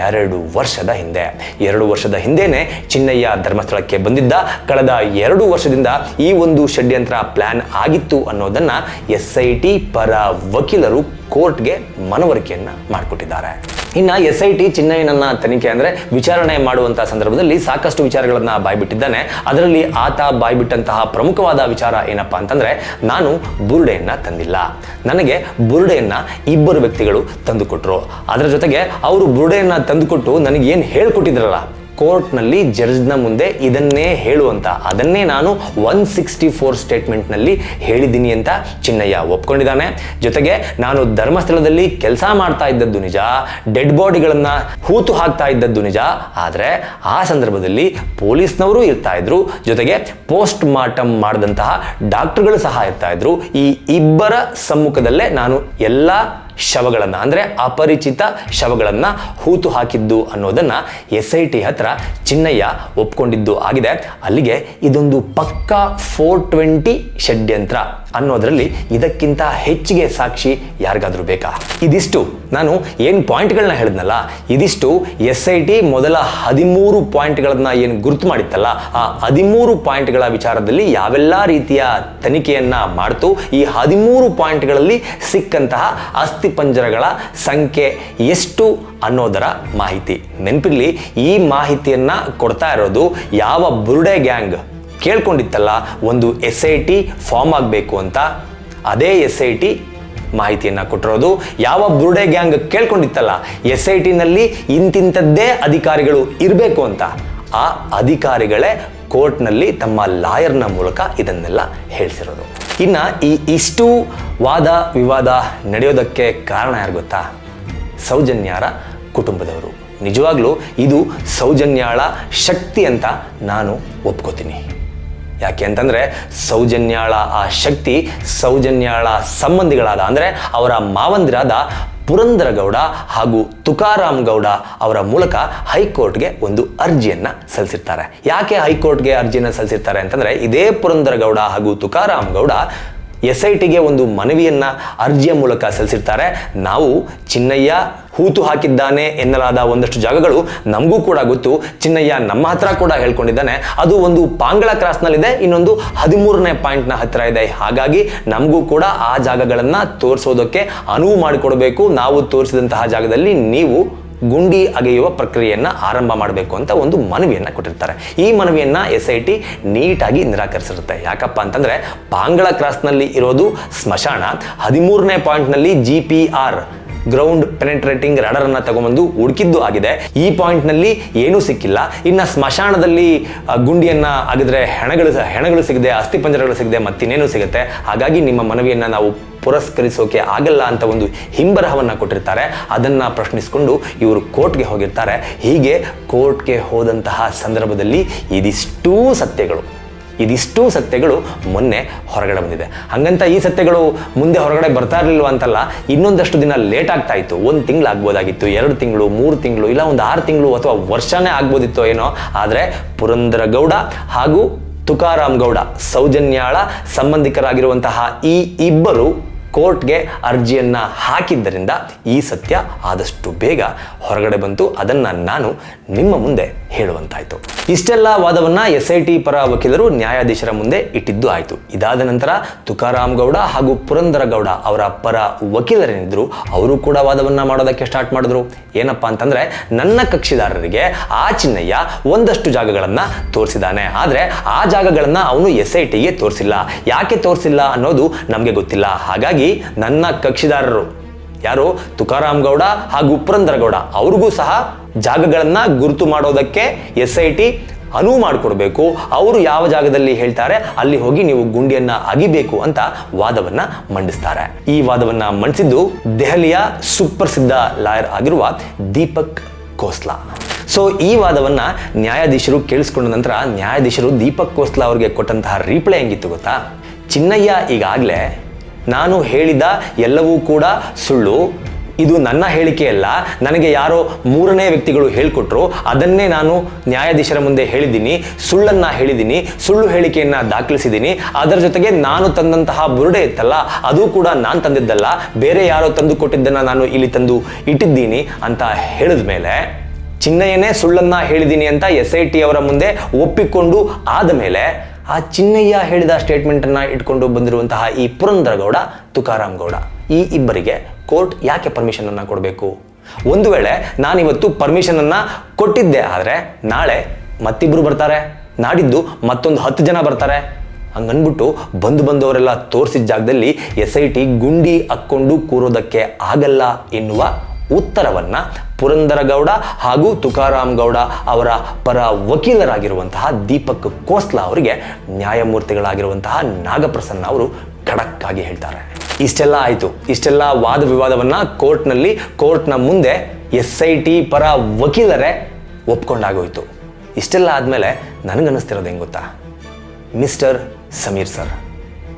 ಎರಡು ವರ್ಷದ ಹಿಂದೆ. ಎರಡು ವರ್ಷದ ಹಿಂದೆನೆ ಚಿನ್ನಯ್ಯ ಧರ್ಮಸ್ಥಳಕ್ಕೆ ಬಂದಿದ್ದ. ಕಳೆದ ಎರಡು ವರ್ಷದಿಂದ ಈ ಒಂದು ಷಡ್ಯಂತ್ರ ಪ್ಲಾನ್ ಆಗಿತ್ತು ಅನ್ನೋದನ್ನ ಎಸ್ ಐ ಟಿ ಪರ ವಕೀಲರು ಕೋರ್ಟ್ಗೆ ಮನವರಿಕೆಯನ್ನ ಮಾಡಿಕೊಟ್ಟಿದ್ದಾರೆ. ಇನ್ನ ಎಸ್ ಐ ಟಿ ಚಿನ್ನಯ್ಯನನ್ನ ತನಿಖೆ ಅಂದ್ರೆ ವಿಚಾರಣೆ ಮಾಡುವಂತಹ ಸಂದರ್ಭದಲ್ಲಿ ಸಾಕಷ್ಟು ವಿಚಾರಗಳನ್ನ ಬಾಯ್ಬಿಟ್ಟಿದ್ದಾನೆ. ಅದರಲ್ಲಿ ಆತ ಬಾಯ್ಬಿಟ್ಟಂತಹ ಪ್ರಮುಖವಾದ ವಿಚಾರ ಏನಪ್ಪ ಅಂತಂದ್ರೆ, ನಾನು ಬುರುಡೆಯನ್ನ ತಂದಿಲ್ಲ. ನನಗೆ ಬುರುಡೆಯನ್ನ ಇಬ್ಬರು ವ್ಯಕ್ತಿಗಳು ತಂದುಕೊಟ್ರು. ಅದರ ಜೊತೆಗೆ ಅವರು ಬುರುಡೆಯನ್ನ ತಂದುಕೊಟ್ಟು ನನಗೆ ಏನು ಹೇಳ್ಕೊಟ್ಟಿದ್ರಲ್ಲ ಕೋರ್ಟ್ನಲ್ಲಿ ಜಡ್ಜ್ನ ಮುಂದೆ ಇದನ್ನೇ ಹೇಳುವಂತ. ಅದನ್ನೇ ನಾನು ಒನ್ ಸಿಕ್ಸ್ಟಿ ಫೋರ್ ಸ್ಟೇಟ್ಮೆಂಟ್ನಲ್ಲಿ ಹೇಳಿದ್ದೀನಿ ಅಂತ ಚಿನ್ನಯ್ಯ ಒಪ್ಕೊಂಡಿದ್ದಾನೆ. ಜೊತೆಗೆ ನಾನು ಧರ್ಮಸ್ಥಳದಲ್ಲಿ ಕೆಲಸ ಮಾಡ್ತಾ ಇದ್ದದ್ದು ನಿಜ, ಡೆಡ್ ಬಾಡಿಗಳನ್ನ ಹೂತು ಹಾಕ್ತಾ ಇದ್ದದ್ದು ನಿಜ. ಆದರೆ ಆ ಸಂದರ್ಭದಲ್ಲಿ ಪೊಲೀಸ್ನವರು ಇರ್ತಾ ಇದ್ರು. ಜೊತೆಗೆ ಪೋಸ್ಟ್ ಮಾರ್ಟಮ್ ಮಾಡಿದಂತಹ ಡಾಕ್ಟರ್ಗಳು ಸಹ ಇರ್ತಾ ಇದ್ರು. ಈ ಇಬ್ಬರ ಸಮ್ಮುಖದಲ್ಲೇ ನಾನು ಎಲ್ಲ ಶವಗಳನ್ನ, ಅಂದ್ರೆ ಅಪರಿಚಿತ ಶವಗಳನ್ನು ಹೂತು ಹಾಕಿದ್ದು ಅನ್ನೋದನ್ನ ಎಸ್ ಐ ಟಿ ಹತ್ರ ಚಿನ್ನಯ್ಯ ಒಪ್ಕೊಂಡಿದ್ದು ಆಗಿದೆ. ಅಲ್ಲಿಗೆ ಇದೊಂದು ಪಕ್ಕಾ ಫೋರ್ ಟ್ವೆಂಟಿ ಷಡ್ಯಂತ್ರ. ಅನ್ನೋದರಲ್ಲಿ ಇದಕ್ಕಿಂತ ಹೆಚ್ಚಿಗೆ ಸಾಕ್ಷಿ ಯಾರಿಗಾದ್ರೂ ಬೇಕಾ? ಇದಿಷ್ಟು. ನಾನು ಏನು ಪಾಯಿಂಟ್ಗಳನ್ನ ಹೇಳಿದ್ನಲ್ಲ, ಇದಿಷ್ಟು ಎಸ್ ಐ ಟಿ ಮೊದಲ ಹದಿಮೂರು ಪಾಯಿಂಟ್ಗಳನ್ನ ಏನು ಗುರುತು ಮಾಡಿತ್ತಲ್ಲ, ಆ ಹದಿಮೂರು ಪಾಯಿಂಟ್ಗಳ ವಿಚಾರದಲ್ಲಿ ಯಾವೆಲ್ಲ ರೀತಿಯ ತನಿಖೆಯನ್ನ ಮಾಡ್ತು, ಈ ಹದಿಮೂರು ಪಾಯಿಂಟ್ಗಳಲ್ಲಿ ಸಿಕ್ಕಂತಹ ಅಸ್ಥಿಪಂಜರಗಳ ಸಂಖ್ಯೆ ಎಷ್ಟು ಅನ್ನೋದರ ಮಾಹಿತಿ. ನೆನಪಿರಲಿ, ಈ ಮಾಹಿತಿಯನ್ನ ಕೊಡ್ತಾ ಇರೋದು ಯಾವ ಬುರುಡೆ ಗ್ಯಾಂಗ್. ಕೇಳ್ಕೊಂಡಿತ್ತಲ್ಲ, ಒಂದು ಎಸ್ ಐ ಟಿ ಫಾರ್ಮ್ ಆಗಬೇಕು ಅಂತ ಅದೇ ಎಸ್ ಐ ಟಿ ಮಾಹಿತಿಯನ್ನು ಕೊಟ್ಟಿರೋದು. ಯಾವ ಬುರುಡೆ ಗ್ಯಾಂಗ್ ಕೇಳ್ಕೊಂಡಿತ್ತಲ್ಲ ಎಸ್ ಐ ಟಿನಲ್ಲಿ ಇಂತಿಂಥದ್ದೇ ಅಧಿಕಾರಿಗಳು ಇರಬೇಕು ಅಂತ, ಆ ಅಧಿಕಾರಿಗಳೇ ಕೋರ್ಟ್ನಲ್ಲಿ ತಮ್ಮ ಲಾಯರ್ನ ಮೂಲಕ ಇದನ್ನೆಲ್ಲ ಹೇಳ್ಸಿರೋದು ಇನ್ನು ಈ ಇಷ್ಟು ವಾದ ವಿವಾದ ನಡೆಯೋದಕ್ಕೆ ಕಾರಣ ಯಾರು ಗೊತ್ತಾ? ಸೌಜನ್ಯಾರ ಕುಟುಂಬದವರು. ನಿಜವಾಗ್ಲೂ ಇದು ಸೌಜನ್ಯಾಳ ಶಕ್ತಿ ಅಂತ ನಾನು ಒಪ್ಕೋತೀನಿ. ಯಾಕೆ ಅಂತಂದರೆ ಸೌಜನ್ಯಾಳ ಆ ಶಕ್ತಿ, ಸೌಜನ್ಯಾಳ ಸಂಬಂಧಿಗಳಾದ, ಅಂದರೆ ಅವರ ಮಾವಂದಿರಾದ ಪುರಂದರಗೌಡ ಹಾಗೂ ತುಕಾರಾಮ್ ಗೌಡ ಅವರ ಮೂಲಕ ಹೈಕೋರ್ಟ್ಗೆ ಒಂದು ಅರ್ಜಿಯನ್ನು ಸಲ್ಲಿಸಿರ್ತಾರೆ. ಯಾಕೆ ಹೈಕೋರ್ಟ್ಗೆ ಅರ್ಜಿಯನ್ನು ಸಲ್ಲಿಸಿರ್ತಾರೆ ಅಂತಂದರೆ, ಇದೇ ಪುರಂದರಗೌಡ ಹಾಗೂ ತುಕಾರಾಮ್ ಗೌಡ ಎಸ್ ಐ ಟಿಗೆ ಒಂದು ಮನವಿಯನ್ನ ಅರ್ಜಿಯ ಮೂಲಕ ಸಲ್ಲಿಸಿರ್ತಾರೆ. ನಾವು ಚಿನ್ನಯ್ಯ ಹೂತು ಹಾಕಿದ್ದಾನೆ ಎನ್ನಲಾದ ಒಂದಷ್ಟು ಜಾಗಗಳು ನಮಗೂ ಕೂಡ ಗೊತ್ತು. ಚಿನ್ನಯ್ಯ ನಮ್ಮ ಹತ್ರ ಕೂಡ ಹೇಳ್ಕೊಂಡಿದ್ದಾನೆ. ಅದು ಒಂದು ಪಾಂಗಳ ಕ್ರಾಸ್ನಲ್ಲಿದೆ ಇನ್ನೊಂದು ಹದಿಮೂರನೇ ಪಾಯಿಂಟ್ನ ಹತ್ತಿರ ಇದೆ. ಹಾಗಾಗಿ ನಮಗೂ ಕೂಡ ಆ ಜಾಗಗಳನ್ನು ತೋರಿಸೋದಕ್ಕೆ ಅನುವು ಮಾಡಿಕೊಡಬೇಕು. ನಾವು ತೋರಿಸಿದಂತಹ ಜಾಗದಲ್ಲಿ ನೀವು ಗುಂಡಿ ಅಗೆಯುವ ಪ್ರಕ್ರಿಯೆಯನ್ನು ಆರಂಭ ಮಾಡಬೇಕು ಅಂತ ಒಂದು ಮನವಿಯನ್ನು ಕೊಟ್ಟಿರ್ತಾರೆ. ಈ ಮನವಿಯನ್ನು ಎಸ್ ಐ ಟಿ ನೀಟಾಗಿ ನಿರಾಕರಿಸಿರುತ್ತೆ. ಯಾಕಪ್ಪ ಅಂತಂದರೆ ಪಾಂಗಳ ಕ್ರಾಸ್ನಲ್ಲಿ ಇರೋದು ಸ್ಮಶಾನ. ಹದಿಮೂರನೇ ಪಾಯಿಂಟ್ನಲ್ಲಿ G P R ground penetrating radar ಅನ್ನ ತಗೊಂಡ್ಬಂದು ಹುಡುಕಿದ್ದು ಆಗಿದೆ. ಈ ಪಾಯಿಂಟ್ನಲ್ಲಿ ಏನೂ ಸಿಕ್ಕಿಲ್ಲ. ಇನ್ನ ಸ್ಮಶಾನದಲ್ಲಿ ಗುಂಡಿಯನ್ನ ಆಗಿದ್ರೆ ಹೆಣಗಳು ಹೆಣಗಳು ಸಿಗದೆ ಅಸ್ಥಿಪಂಜರಗಳು ಸಿಗದೆ ಮತ್ತಿನ್ನೇನು ಸಿಗುತ್ತೆ. ಹಾಗಾಗಿ ನಿಮ್ಮ ಮನವಿಯನ್ನ ನಾವು ಪುರಸ್ಕರಿಸೋಕೆ ಆಗಲ್ಲ ಅಂತ ಒಂದು ಹಿಂಬರಹವನ್ನ ಕೊಟ್ಟಿರ್ತಾರೆ. ಅದನ್ನ ಪ್ರಶ್ನಿಸಿಕೊಂಡು ಇವರು ಕೋರ್ಟ್ಗೆ ಹೋಗಿರ್ತಾರೆ. ಹೀಗೆ ಕೋರ್ಟ್ಗೆ ಹೋದಂತಹ ಸಂದರ್ಭದಲ್ಲಿ ಇದಿಷ್ಟೂ ಸತ್ಯಗಳು. ಇದಿಷ್ಟು ಸತ್ಯಗಳು ಮೊನ್ನೆ ಹೊರಗಡೆ ಬಂದಿದೆ. ಹಂಗಂತ ಈ ಸತ್ಯಗಳು ಮುಂದೆ ಹೊರಗಡೆ ಬರ್ತಾ ಇರಲಿಲ್ಲ ಅಂತಲ್ಲ, ಇನ್ನೊಂದಷ್ಟು ದಿನ ಲೇಟ್ ಆಗ್ತಾ ಇತ್ತು. ಒಂದು ತಿಂಗಳು ಆಗ್ಬೋದಾಗಿತ್ತು, ಎರಡು ತಿಂಗಳು, ಮೂರು ತಿಂಗಳು, ಇಲ್ಲ ಒಂದು ಆರು ತಿಂಗಳು ಅಥವಾ ವರ್ಷನೇ ಆಗ್ಬೋದಿತ್ತು ಏನೋ, ಆದರೆ ಪುರಂದರ ಗೌಡ ಹಾಗೂ ತುಕಾರಾಮ್ ಗೌಡ ಸೌಜನ್ಯಾಳ ಸಂಬಂಧಿಕರಾಗಿರುವಂತಹ ಈ ಇಬ್ಬರು ಕೋರ್ಟ್ಗೆ ಅರ್ಜಿಯನ್ನ ಹಾಕಿದ್ದರಿಂದ ಈ ಸತ್ಯ ಆದಷ್ಟು ಬೇಗ ಹೊರಗಡೆ ಬಂತು. ಅದನ್ನ ನಾನು ನಿಮ್ಮ ಮುಂದೆ ಹೇಳುವಂತಾಯಿತು. ಇಷ್ಟೆಲ್ಲ ವಾದವನ್ನ ಎಸ್ ಐ ಟಿ ಪರ ವಕೀಲರು ನ್ಯಾಯಾಧೀಶರ ಮುಂದೆ ಇಟ್ಟಿದ್ದು ಆಯಿತು. ಇದಾದ ನಂತರ ತುಕಾರಾಮ್ ಗೌಡ ಹಾಗೂ ಪುರಂದರ ಗೌಡ ಅವರ ಪರ ವಕೀಲರೇನಿದ್ರು, ಅವರು ಕೂಡ ವಾದವನ್ನ ಮಾಡೋದಕ್ಕೆ ಸ್ಟಾರ್ಟ್ ಮಾಡಿದ್ರು. ಏನಪ್ಪಾ ಅಂತಂದ್ರೆ, ನನ್ನ ಕಕ್ಷಿದಾರರಿಗೆ ಆ ಚಿನ್ನಯ್ಯ ಒಂದಷ್ಟು ಜಾಗಗಳನ್ನ ತೋರಿಸಿದಾನೆ ಆದರೆ ಆ ಜಾಗಗಳನ್ನ ಅವನು ಎಸ್ ಐ ಟಿಗೆ ತೋರಿಸಿಲ್ಲ. ಯಾಕೆ ತೋರಿಸಿಲ್ಲ ಅನ್ನೋದು ನಮಗೆ ಗೊತ್ತಿಲ್ಲ. ಹಾಗಾಗಿ ನನ್ನ ಕಕ್ಷಿದಾರರು ಯಾರು ತುಕಾರಾಮ್ ಗೌಡ ಹಾಗೂ ಉಪ್ರಂದರ ಗೌಡ, ಅವ್ರಿಗೂ ಸಹ ಜಾಗಗಳನ್ನ ಗುರುತು ಮಾಡೋದಕ್ಕೆ ಎಸ್ ಐ ಟಿ ಅನುವು ಮಾಡಿಕೊಡ್ಬೇಕು. ಅವರು ಯಾವ ಜಾಗದಲ್ಲಿ ಹೇಳ್ತಾರೆ, ಅಲ್ಲಿ ಹೋಗಿ ನೀವು ಗುಂಡಿಯನ್ನ ಅಗಿಬೇಕು ಅಂತ ವಾದವನ್ನ ಮಂಡಿಸ್ತಾರೆ. ಈ ವಾದವನ್ನ ಮಂಡಿಸಿದ್ದು ದೆಹಲಿಯ ಸುಪ್ರಸಿದ್ಧ ಲಾಯರ್ ಆಗಿರುವ ದೀಪಕ್ ಕೋಸ್ಲಾ. ಸೊ ಈ ವಾದವನ್ನ ನ್ಯಾಯಾಧೀಶರು ಕೇಳಿಸ್ಕೊಂಡ ನಂತರ ನ್ಯಾಯಾಧೀಶರು ದೀಪಕ್ ಕೋಸ್ಲಾ ಅವರಿಗೆ ಕೊಟ್ಟಂತಹ ರೀಪ್ಲೈ ಹೆಂಗಿತ್ತು ಗೊತ್ತಾ? ಚಿನ್ನಯ್ಯ ಈಗಾಗಲೇ ನಾನು ಹೇಳಿದ ಎಲ್ಲವೂ ಕೂಡ ಸುಳ್ಳು. ಇದು ನನ್ನ ಹೇಳಿಕೆಯಲ್ಲ ನನಗೆ ಯಾರೋ ಮೂರನೇ ವ್ಯಕ್ತಿಗಳು ಹೇಳಿಕೊಟ್ರು. ಅದನ್ನೇ ನಾನು ನ್ಯಾಯಾಧೀಶರ ಮುಂದೆ ಹೇಳಿದ್ದೀನಿ. ಸುಳ್ಳನ್ನ ಹೇಳಿದ್ದೀನಿ. ಸುಳ್ಳು ಹೇಳಿಕೆಯನ್ನ ದಾಖಲಿಸಿದ್ದೀನಿ. ಅದರ ಜೊತೆಗೆ ನಾನು ತಂದಂತಹ ಬುರುಡೆ ಇತ್ತಲ್ಲ, ಅದು ಕೂಡ ನಾನು ತಂದಿದ್ದಲ್ಲ. ಬೇರೆ ಯಾರೋ ತಂದು ಕೊಟ್ಟಿದ್ದನ್ನ ನಾನು ಇಲ್ಲಿ ತಂದು ಇಟ್ಟಿದ್ದೀನಿ ಅಂತ ಹೇಳಿದ ಮೇಲೆ ಚಿನ್ನಯ್ಯನೇ ಸುಳ್ಳನ್ನ ಹೇಳಿದ್ದೀನಿ ಅಂತ ಎಸ್ ಐ ಟಿ ಅವರ ಮುಂದೆ ಒಪ್ಪಿಕೊಂಡು ಆದ ಮೇಲೆ ಆ ಚಿನ್ನಯ್ಯ ಹೇಳಿದ ಸ್ಟೇಟ್ಮೆಂಟನ್ನು ಇಟ್ಕೊಂಡು ಬಂದಿರುವಂತಹ ಈ ಪುರಂದರಗೌಡ, ತುಕಾರಾಮ್ ಗೌಡ, ಈ ಇಬ್ಬರಿಗೆ ಕೋರ್ಟ್ ಯಾಕೆ ಪರ್ಮಿಷನನ್ನು ಕೊಡಬೇಕು? ಒಂದು ವೇಳೆ ನಾನಿವತ್ತು ಪರ್ಮಿಷನನ್ನು ಕೊಟ್ಟಿದ್ದೆ ಆದರೆ ನಾಳೆ ಮತ್ತಿಬ್ಬರು ಬರ್ತಾರೆ? ನಾಡಿದ್ದು ಮತ್ತೊಂದು ಹತ್ತು ಜನ ಬರ್ತಾರೆ? ಹಂಗನ್ಬಿಟ್ಟು ಬಂದು ಬಂದವರೆಲ್ಲ ತೋರಿಸಿದ ಜಾಗದಲ್ಲಿ ಎಸ್ ಐ ಟಿ ಗುಂಡಿ ಹಾಕ್ಕೊಂಡು ಕೂರೋದಕ್ಕೆ ಆಗಲ್ಲ ಎನ್ನುವ ಉತ್ತರವನ್ನ ಪುರಂದರಗೌಡ ಹಾಗೂ ತುಕಾರಾಮ್ ಗೌಡ ಅವರ ಪರ ವಕೀಲರಾಗಿರುವಂತಹ ದೀಪಕ್ ಕೋಸ್ಲಾ ಅವರಿಗೆ ನ್ಯಾಯಮೂರ್ತಿಗಳಾಗಿರುವಂತಹ ನಾಗಪ್ರಸನ್ನ ಅವರು ಖಡಕ್ ಆಗಿ ಹೇಳ್ತಾರೆ. ಇಷ್ಟೆಲ್ಲ ಆಯಿತು. ಇಷ್ಟೆಲ್ಲ ವಾದ ವಿವಾದವನ್ನು ಕೋರ್ಟ್ನಲ್ಲಿ, ಕೋರ್ಟ್ನ ಮುಂದೆ ಎಸ್ ಐ ಟಿ ಪರ ವಕೀಲರೇ ಒಪ್ಕೊಂಡಾಗೋಯ್ತು. ಇಷ್ಟೆಲ್ಲ ಆದಮೇಲೆ ನನಗನ್ನಿಸ್ತಿರೋದು ಹೆಂಗೆ ಗೊತ್ತಾ? ಮಿಸ್ಟರ್ ಸಮೀರ್ ಸರ್,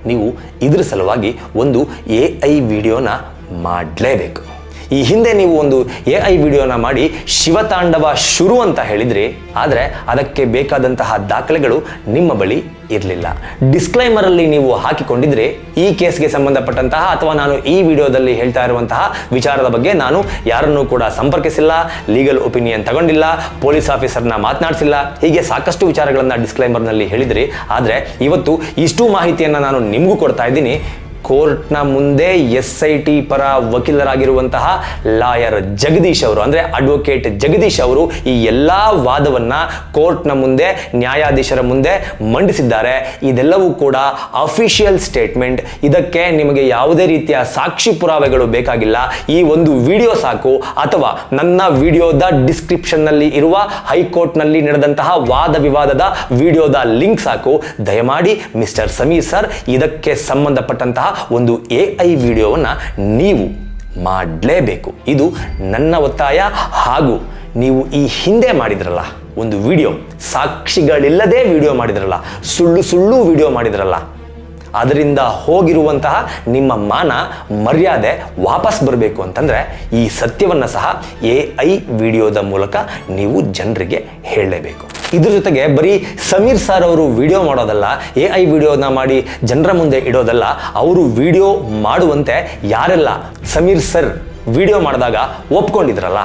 ನೀವು ಇದ್ರ ಸಲುವಾಗಿ ಒಂದು ಎ ಐ ವಿಡಿಯೋನ ಮಾಡಲೇಬೇಕು. ಈ ಹಿಂದೆ ನೀವು ಒಂದು ಎ ಐ ವಿಡಿಯೋನ ಮಾಡಿ ಶಿವತಾಂಡವ ಶುರು ಅಂತ ಹೇಳಿದ್ರಿ, ಆದರೆ ಅದಕ್ಕೆ ಬೇಕಾದಂತಹ ದಾಖಲೆಗಳು ನಿಮ್ಮ ಬಳಿ ಇರಲಿಲ್ಲ. ಡಿಸ್ಕ್ಲೈಮರಲ್ಲಿ ನೀವು ಹಾಕಿಕೊಂಡಿದ್ರೆ ಈ ಕೇಸ್ಗೆ ಸಂಬಂಧಪಟ್ಟಂತಹ ಅಥವಾ ನಾನು ಈ ವಿಡಿಯೋದಲ್ಲಿ ಹೇಳ್ತಾ ಇರುವಂತಹ ವಿಚಾರದ ಬಗ್ಗೆ ನಾನು ಯಾರನ್ನೂ ಕೂಡ ಸಂಪರ್ಕಿಸಿಲ್ಲ ಲೀಗಲ್ ಒಪಿನಿಯನ್ ತಗೊಂಡಿಲ್ಲ ಪೊಲೀಸ್ ಆಫೀಸರ್ನ ಮಾತನಾಡಿಸಿಲ್ಲ, ಹೀಗೆ ಸಾಕಷ್ಟು ವಿಚಾರಗಳನ್ನು ಡಿಸ್ಕ್ಲೈಮರ್ನಲ್ಲಿ ಹೇಳಿದ್ರಿ. ಆದರೆ ಇವತ್ತು ಇಷ್ಟು ಮಾಹಿತಿಯನ್ನು ನಾನು ನಿಮಗೂ ಕೊಡ್ತಾ ಇದ್ದೀನಿ. ಕೋರ್ಟ್ನ ಮುಂದೆ ಎಸ್ ಐ ಟಿ ಪರ ವಕೀಲರಾಗಿರುವಂತಹ ಲಾಯರ್ ಜಗದೀಶ್ ಅವರು, ಅಂದರೆ ಅಡ್ವೊಕೇಟ್ ಜಗದೀಶ್ ಅವರು ಈ ಎಲ್ಲ ವಾದವನ್ನು ಕೋರ್ಟ್ನ ಮುಂದೆ, ನ್ಯಾಯಾಧೀಶರ ಮುಂದೆ ಮಂಡಿಸಿದ್ದಾರೆ. ಇದೆಲ್ಲವೂ ಕೂಡ ಅಫಿಷಿಯಲ್ ಸ್ಟೇಟ್ಮೆಂಟ್. ಇದಕ್ಕೆ ನಿಮಗೆ ಯಾವುದೇ ರೀತಿಯ ಸಾಕ್ಷಿ ಪುರಾವೆಗಳು ಬೇಕಾಗಿಲ್ಲ. ಈ ಒಂದು ವಿಡಿಯೋ ಸಾಕು, ಅಥವಾ ನನ್ನ ವಿಡಿಯೋದ ಡಿಸ್ಕ್ರಿಪ್ಷನ್ನಲ್ಲಿ ಇರುವ ಹೈಕೋರ್ಟ್ನಲ್ಲಿ ನಡೆದಂತಹ ವಾದ ವಿವಾದದ ವಿಡಿಯೋದ ಲಿಂಕ್ ಸಾಕು. ದಯಮಾಡಿ ಮಿಸ್ಟರ್ ಸಮೀರ್ ಸರ್, ಇದಕ್ಕೆ ಸಂಬಂಧಪಟ್ಟಂತಹ ಒಂದು ಎ ಐ ವಿಡಿಯೋವನ್ನು ನೀವು ಮಾಡಲೇಬೇಕು. ಇದು ನನ್ನ ಒತ್ತಾಯ ಹಾಗೂ ನೀವು ಈ ಹಿಂದೆ ಮಾಡಿದ್ರಲ್ಲ ಒಂದು ವಿಡಿಯೋ, ಸಾಕ್ಷಿಗಳಿಲ್ಲದೆ ವಿಡಿಯೋ ಮಾಡಿದ್ರಲ್ಲ, ಸುಳ್ಳು ಸುಳ್ಳು ವಿಡಿಯೋ ಮಾಡಿದ್ರಲ್ಲ ಅದರಿಂದ ಹೋಗಿರುವಂತಹ ನಿಮ್ಮ ಮಾನ, ಮರ್ಯಾದೆ ವಾಪಸ್ ಬರಬೇಕು ಅಂತಂದರೆ ಈ ಸತ್ಯವನ್ನು ಸಹ ಎ ಐ ವಿಡಿಯೋದ ಮೂಲಕ ನೀವು ಜನರಿಗೆ ಹೇಳಲೇಬೇಕು. ಇದ್ರ ಜೊತೆಗೆ ಬರೀ ಸಮೀರ್ ಸರ್ ಅವರು ವಿಡಿಯೋ ಮಾಡೋದಲ್ಲ, ಎ ಐ ವಿಡಿಯೋನ ಮಾಡಿ ಜನರ ಮುಂದೆ ಇಡೋದಲ್ಲ, ಅವರು ವಿಡಿಯೋ ಮಾಡುವಂತೆ ಯಾರೆಲ್ಲ ಸಮೀರ್ ಸರ್ ವಿಡಿಯೋ ಮಾಡಿದಾಗ ಒಪ್ಕೊಂಡಿದ್ರಲ್ಲ?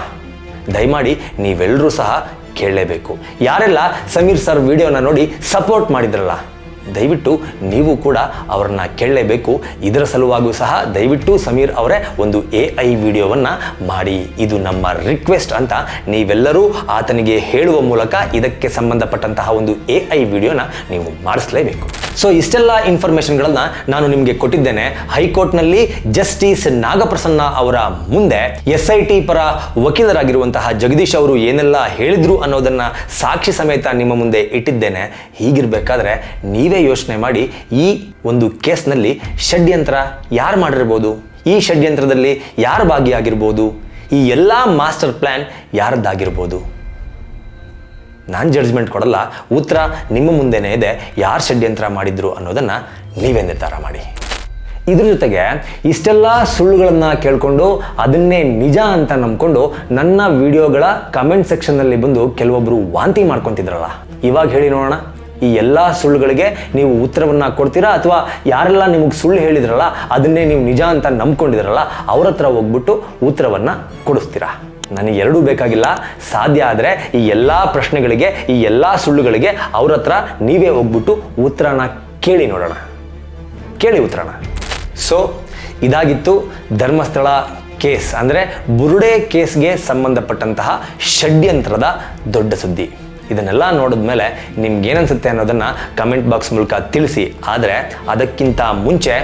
ದಯಮಾಡಿ ನೀವೆಲ್ಲರೂ ಸಹ ಕೇಳಲೇಬೇಕು. ಯಾರೆಲ್ಲ ಸಮೀರ್ ಸರ್ ವಿಡಿಯೋನ ನೋಡಿ ಸಪೋರ್ಟ್ ಮಾಡಿದ್ರಲ್ಲ? ದಯವಿಟ್ಟು ನೀವು ಕೂಡ ಅವರನ್ನ ಕೇಳಲೇಬೇಕು. ಇದರ ಸಲುವಾಗಿಯೂ ಸಹ ದಯವಿಟ್ಟು ಸಮೀರ್ ಅವರೇ ಒಂದು ಎ ಐ ವಿಡಿಯೋವನ್ನು ಮಾಡಿ. ಇದು ನಮ್ಮ ರಿಕ್ವೆಸ್ಟ್ ಅಂತ ನೀವೆಲ್ಲರೂ ಆತನಿಗೆ ಹೇಳುವ ಮೂಲಕ ಇದಕ್ಕೆ ಸಂಬಂಧಪಟ್ಟಂತಹ ಒಂದು ಎ ಐ ವಿಡಿಯೋನ ನೀವು ಮಾಡಿಸಲೇಬೇಕು. ಸೊ ಇಷ್ಟೆಲ್ಲ ಇನ್ಫಾರ್ಮೇಷನ್ಗಳನ್ನು ನಾನು ನಿಮಗೆ ಕೊಟ್ಟಿದ್ದೇನೆ. ಹೈಕೋರ್ಟ್ನಲ್ಲಿ ಜಸ್ಟಿಸ್ ನಾಗಪ್ರಸನ್ನ ಅವರ ಮುಂದೆ ಎಸ್ ಐ ಟಿ ಪರ ವಕೀಲರಾಗಿರುವಂತಹ ಜಗದೀಶ್ ಅವರು ಏನೆಲ್ಲ ಹೇಳಿದ್ರು ಅನ್ನೋದನ್ನ ಸಾಕ್ಷಿ ಸಮೇತ ನಿಮ್ಮ ಮುಂದೆ ಇಟ್ಟಿದ್ದೇನೆ. ಹೀಗಿರಬೇಕಾದ್ರೆ ನೀವೇ ಯೋಚನೆ ಮಾಡಿ ಈ ಒಂದು ಕೇಸ್ನಲ್ಲಿ ಷಡ್ಯಂತ್ರ ಯಾರು ಮಾಡಿರ್ಬೋದು? ಈ ಷಡ್ಯಂತ್ರದಲ್ಲಿ ಯಾರು ಭಾಗಿಯಾಗಿರ್ಬೋದು? ಈ ಎಲ್ಲ ಮಾಸ್ಟರ್ ಪ್ಲ್ಯಾನ್ ಯಾರದ್ದಾಗಿರ್ಬೋದು ನಾನು ಜಡ್ಜ್ಮೆಂಟ್ ಕೊಡಲ್ಲ, ಉತ್ತರ ನಿಮ್ಮ ಮುಂದೆನೇ ಇದೆ, ಯಾರು ಷಡ್ಯಂತ್ರ ಮಾಡಿದ್ರು ಅನ್ನೋದನ್ನು ನೀವೇ ನಿರ್ಧಾರ ಮಾಡಿ. ಇದ್ರ ಜೊತೆಗೆ ಇಷ್ಟೆಲ್ಲ ಸುಳ್ಳುಗಳನ್ನು ಕೇಳಿಕೊಂಡು ಅದನ್ನೇ ನಿಜ ಅಂತ ನಂಬ್ಕೊಂಡು ನನ್ನ ವಿಡಿಯೋಗಳ ಕಮೆಂಟ್ ಸೆಕ್ಷನ್ನಲ್ಲಿ ಬಂದು ಕೆಲವೊಬ್ಬರು ವಾಂತಿ ಮಾಡ್ಕೊತಿದ್ರಲ್ಲ. ಇವಾಗ ಹೇಳಿ ನೋಡೋಣ. ಈ ಎಲ್ಲ ಸುಳ್ಳುಗಳಿಗೆ ನೀವು ಉತ್ತರವನ್ನು ಕೊಡ್ತೀರಾ? ಅಥವಾ ಯಾರೆಲ್ಲ ನಿಮಗೆ ಸುಳ್ಳು ಹೇಳಿದ್ರಲ್ಲ, ಅದನ್ನೇ ನೀವು ನಿಜ ಅಂತ ನಂಬ್ಕೊಂಡಿದ್ರಲ್ಲ, ಅವ್ರ ಹತ್ರ ಹೋಗ್ಬಿಟ್ಟು ಉತ್ತರವನ್ನು ಕೊಡಿಸ್ತೀರಾ? ನನಗೆ ಎರಡೂ ಬೇಕಾಗಿಲ್ಲ. ಸಾಧ್ಯ ಆದರೆ ಈ ಎಲ್ಲ ಪ್ರಶ್ನೆಗಳಿಗೆ, ಈ ಎಲ್ಲ ಸುಳ್ಳುಗಳಿಗೆ ಅವ್ರ ಹತ್ರ ನೀವೇ ಹೋಗ್ಬಿಟ್ಟು ಉತ್ತರನ ಕೇಳಿ ನೋಡೋಣ. ಕೇಳಿ ಉತ್ತರಣ ಸೊ ಇದಾಗಿತ್ತು ಧರ್ಮಸ್ಥಳ ಕೇಸ್. ಅಂದರೆ ಬುರುಡೆ ಕೇಸ್ಗೆ ಸಂಬಂಧಪಟ್ಟಂತಹ ಷಡ್ಯಂತ್ರದ ದೊಡ್ಡ ಸುದ್ದಿ. ಇದನ್ನೆಲ್ಲ ನೋಡಿದ್ಮೇಲೆ ನಿಮ್ಗೆ ಏನನ್ಸುತ್ತೆ ಅನ್ನೋದನ್ನು ಕಮೆಂಟ್ ಬಾಕ್ಸ್ ಮೂಲಕ ತಿಳಿಸಿ. ಆದರೆ ಅದಕ್ಕಿಂತ ಮುಂಚೆ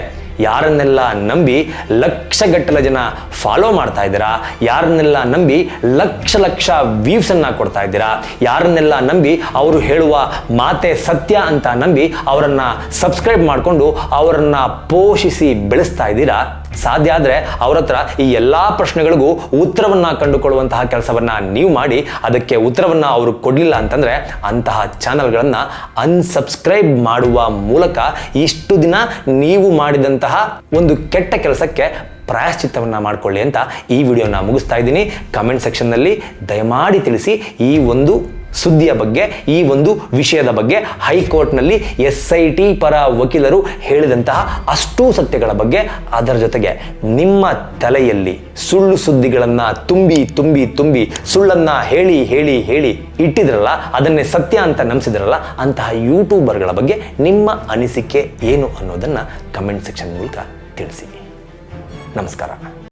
ಯಾರನ್ನೆಲ್ಲ ನಂಬಿ ಲಕ್ಷಗಟ್ಟಲೆ ಜನ ಫಾಲೋ ಮಾಡ್ತಾ ಇದ್ದೀರಾ, ಯಾರನ್ನೆಲ್ಲ ನಂಬಿ ಲಕ್ಷ ಲಕ್ಷ ವ್ಯೂವ್ಸನ್ನು ಕೊಡ್ತಾ ಇದ್ದೀರಾ, ಯಾರನ್ನೆಲ್ಲ ನಂಬಿ ಅವರು ಹೇಳುವ ಮಾತೆ ಸತ್ಯ ಅಂತ ನಂಬಿ ಅವರನ್ನು ಸಬ್ಸ್ಕ್ರೈಬ್ ಮಾಡಿಕೊಂಡು ಅವರನ್ನು ಪೋಷಿಸಿ ಬೆಳೆಸ್ತಾ ಇದ್ದೀರಾ ಸಾಧ್ಯ ಆದರೆ ಅವ್ರ ಹತ್ರ ಈ ಎಲ್ಲ ಪ್ರಶ್ನೆಗಳಿಗೂ ಉತ್ತರವನ್ನು ಕಂಡುಕೊಳ್ಳುವಂತಹ ಕೆಲಸವನ್ನು ನೀವು ಮಾಡಿ, ಅದಕ್ಕೆ ಉತ್ತರವನ್ನು ಅವರು ಕೊಡಲಿಲ್ಲ ಅಂತಂದರೆ ಅಂತಹ ಚಾನಲ್ಗಳನ್ನು ಅನ್ಸಬ್ಸ್ಕ್ರೈಬ್ ಮಾಡುವ ಮೂಲಕ ಇಷ್ಟು ದಿನ ನೀವು ಮಾಡಿದಂತಹ ಒಂದು ಕೆಟ್ಟ ಕೆಲಸಕ್ಕೆ ಪ್ರಾಯಶ್ಚಿತ್ತವನ್ನು ಮಾಡಿಕೊಳ್ಳಿ ಅಂತ ಈ ವಿಡಿಯೋನ ಮುಗಿಸ್ತಾ ಇದ್ದೀನಿ. ಕಮೆಂಟ್ ಸೆಕ್ಷನ್ನಲ್ಲಿ ದಯಮಾಡಿ ತಿಳಿಸಿ ಈ ಒಂದು ಸುದ್ದಿಯ ಬಗ್ಗೆ, ಈ ಒಂದು ವಿಷಯದ ಬಗ್ಗೆ ಹೈಕೋರ್ಟ್ನಲ್ಲಿ ಎಸ್ ಐ ಟಿ ಪರ ವಕೀಲರು ಹೇಳಿದಂತಹ ಅಷ್ಟೂ ಸತ್ಯಗಳ ಬಗ್ಗೆ ಅದರ ಜೊತೆಗೆ ನಿಮ್ಮ ತಲೆಯಲ್ಲಿ ಸುಳ್ಳು ಸುದ್ದಿಗಳನ್ನು ತುಂಬಿ ತುಂಬಿ ತುಂಬಿ ಸುಳ್ಳನ್ನು ಹೇಳಿ ಹೇಳಿ ಹೇಳಿ ಇಟ್ಟಿದ್ರಲ್ಲ, ಅದನ್ನೇ ಸತ್ಯ ಅಂತ ನಂಬಿಸಿದ್ರಲ್ಲ, ಅಂತಹ ಯೂಟ್ಯೂಬರ್ಗಳ ಬಗ್ಗೆ ನಿಮ್ಮ ಅನಿಸಿಕೆ ಏನು ಅನ್ನೋದನ್ನು ಕಮೆಂಟ್ ಸೆಕ್ಷನ್ ಮೂಲಕ ತಿಳಿಸಿ. ನಮಸ್ಕಾರ.